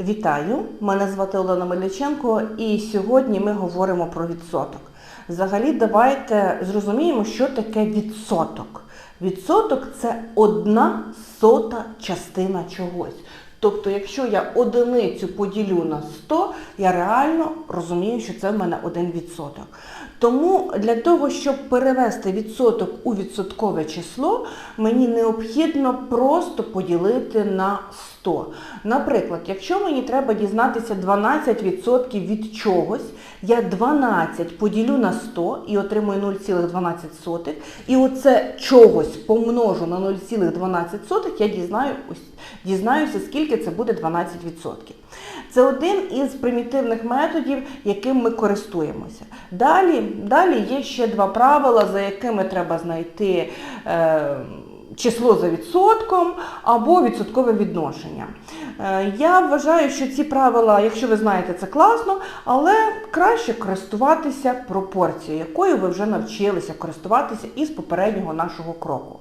Вітаю! Мене звати Олена Мельниченко і сьогодні ми говоримо про відсоток. Взагалі, давайте зрозуміємо, що таке відсоток. Відсоток це одна сота частина чогось. Тобто, якщо я одиницю поділю на 100, я реально розумію, що це в мене один відсоток. Тому для того, щоб перевести відсоток у відсоткове число, мені необхідно просто поділити на 100. Наприклад, якщо мені треба дізнатися 12% від чогось, я 12 поділю на 100 і отримую 0,12. І оце чогось помножу на 0,12, я дізнаю, дізнаюся, скільки це буде 12%. Це один із примітивних методів, яким ми користуємося. Далі, далі є ще два правила, за якими треба знайти. Е, Число за відсотком або відсоткове відношення. Е, Я вважаю, що ці правила, якщо ви знаєте, це класно, але краще користуватися пропорцією, якою ви вже навчилися користуватися із попереднього нашого кроку.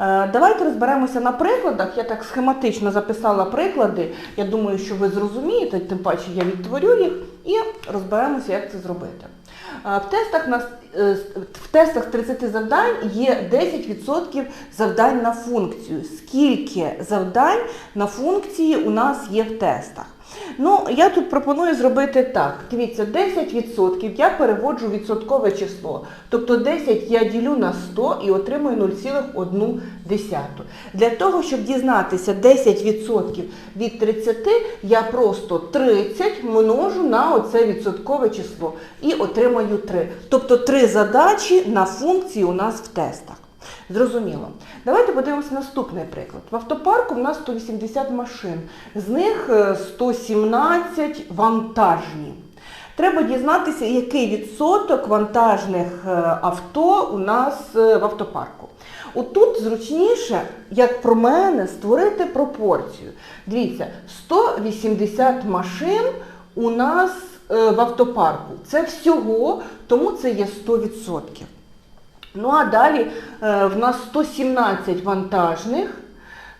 Е, Давайте розберемося на прикладах. Я так схематично записала приклади. Я думаю, що ви зрозумієте, тим паче я відтворю їх і розберемося, як це зробити. Е, В тестах, нас, е, в тестах 30 завдань є 10% завдань на функцію. Скільки завдань на функції у нас є в тестах? Ну, я тут пропоную зробити так. Дивіться, 10% я переводжу відсоткове число. Тобто 10 я ділю на 100 і отримую 0,1. Для того, щоб дізнатися 10% від 30, я просто 30 множу на оце відсоткове число і отримаю 3. Тобто 3 задачі на функції у нас в тестах. Зрозуміло. Давайте подивимося наступний приклад. В автопарку в нас 180 машин, з них е, 117 вантажні. Треба дізнатися, який відсоток вантажних е, авто у нас е, в автопарку. Отут зручніше, як про мене, створити пропорцію. Дивіться, 180 машин у нас е, в автопарку. Це всього, тому це є 100%. Ну а далі е, в нас 117 вантажних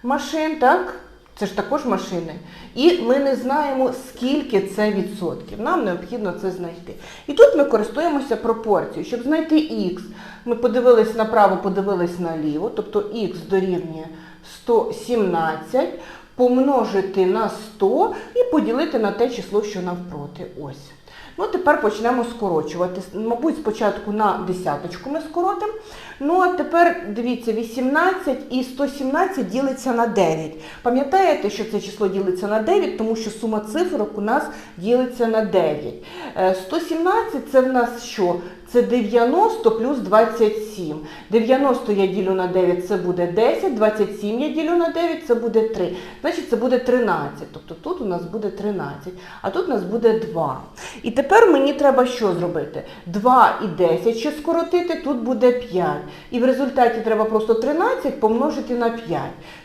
машин, так? Це ж також машини. І ми не знаємо, скільки це відсотків. Нам необхідно це знайти. І тут ми користуємося пропорцією. Щоб знайти х, ми подивились направо, подивились наліво, тобто х дорівнює 117, помножити на 100 і поділити на те число, що навпроти. Ось. Ну, тепер почнемо скорочувати. Мабуть, спочатку на десяточку ми скоротимо. Ну, а тепер, дивіться, 18 і 117 ділиться на 9. Пам'ятаєте, що це число ділиться на 9, тому що сума цифрок у нас ділиться на 9. Е, 117 це в нас що? Це 90 плюс 27. 90 я ділю на 9, це буде 10, 27 я ділю на 9, це буде 3. Значить, це буде 13. Тобто тут у нас буде 13, а тут у нас буде 2. І тепер мені треба що зробити? 2 і 10 ще скоротити, тут буде 5. І в результаті треба просто 13 помножити на 5.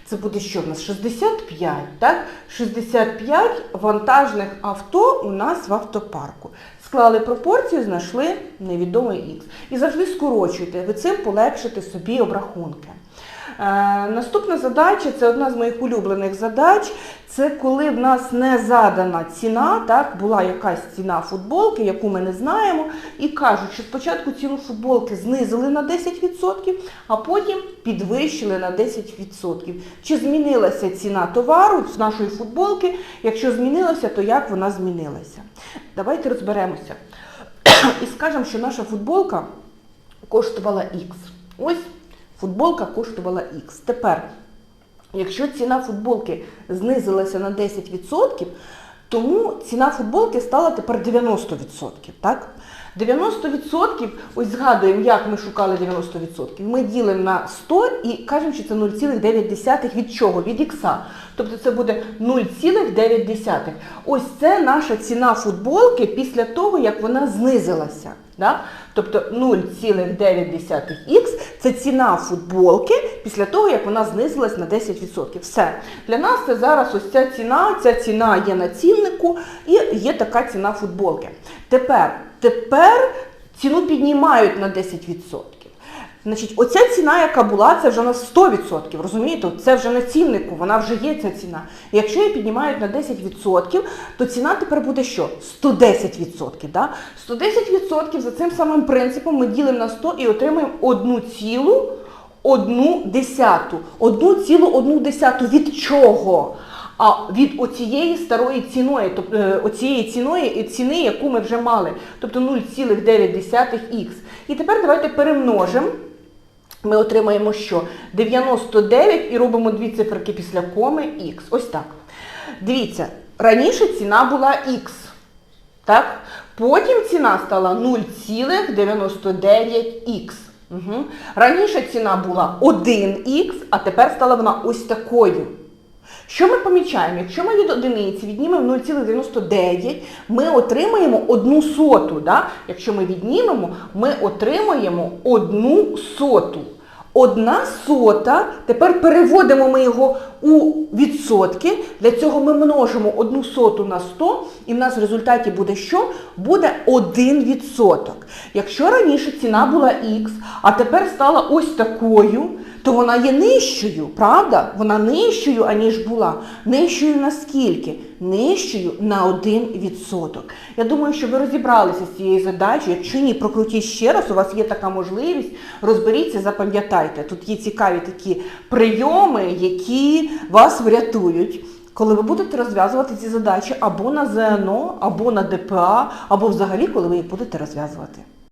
Це буде що в нас? 65, так? 65 вантажних авто у нас в автопарку. Склали пропорцію, знайшли невідомий х. І завжди скорочуйте, ви цим полегшите собі обрахунки. Е, наступна задача це одна з моїх улюблених задач. Це коли в нас не задана ціна, так, була якась ціна футболки, яку ми не знаємо, і кажуть, що спочатку ціну футболки знизили на 10%, а потім підвищили на 10%. Чи змінилася ціна товару з нашої футболки? Якщо змінилася, то як вона змінилася? Давайте розберемося. І скажемо, що наша футболка коштувала Х. Ось футболка коштувала Х. Тепер, якщо ціна футболки знизилася на 10%, тому ціна футболки стала тепер 90%. Так? 90%, ось згадуємо, як ми шукали 90%. Ми ділимо на 100 і кажемо, що це 0,9 від чого? Від ікса. Тобто це буде 0,9. Ось це наша ціна футболки після того, як вона знизилася. Да? Тобто 0,9х це ціна футболки після того, як вона знизилась на 10%. Все. Для нас це зараз ось ця ціна, ця ціна є на ціннику і є така ціна футболки. Тепер, тепер ціну піднімають на 10%. Значить, оця ціна, яка була, це вже на 100%, розумієте? Це вже на ціннику, вона вже є ця ціна. Якщо її піднімають на 10%, то ціна тепер буде що? 110%. Да? 110% за цим самим принципом ми ділимо на 100 і отримаємо одну цілу одну десяту. Одну цілу одну десяту від чого? А від оцієї старої ціної, тобто е, оцієї ціної, ціни, яку ми вже мали, тобто 0,9х. І тепер давайте перемножимо. Ми отримаємо що? 99 і робимо дві циферки після коми х. Ось так. Дивіться, раніше ціна була х. Так? Потім ціна стала 0,99х. Угу. Раніше ціна була 1х, а тепер стала вона ось такою. Що ми помічаємо? Якщо ми від одиниці віднімемо 0,99, ми отримаємо одну соту. Да? Якщо ми віднімемо, ми отримаємо одну соту. Одна сота, тепер переводимо ми його у відсотки. Для цього ми множимо одну соту на 100, і в нас в результаті буде що? Буде 1 відсоток. Якщо раніше ціна була х, а тепер стала ось такою, то вона є нижчою, правда? Вона нижчою, аніж була. Нижчою на скільки? Нижчою на 1%. Я думаю, що ви розібралися з цією задачею. Якщо ні, прокрутіть ще раз, у вас є така можливість. Розберіться, запам'ятайте. Тут є цікаві такі прийоми, які вас врятують. Коли ви будете розв'язувати ці задачі або на ЗНО, або на ДПА, або взагалі, коли ви їх будете розв'язувати.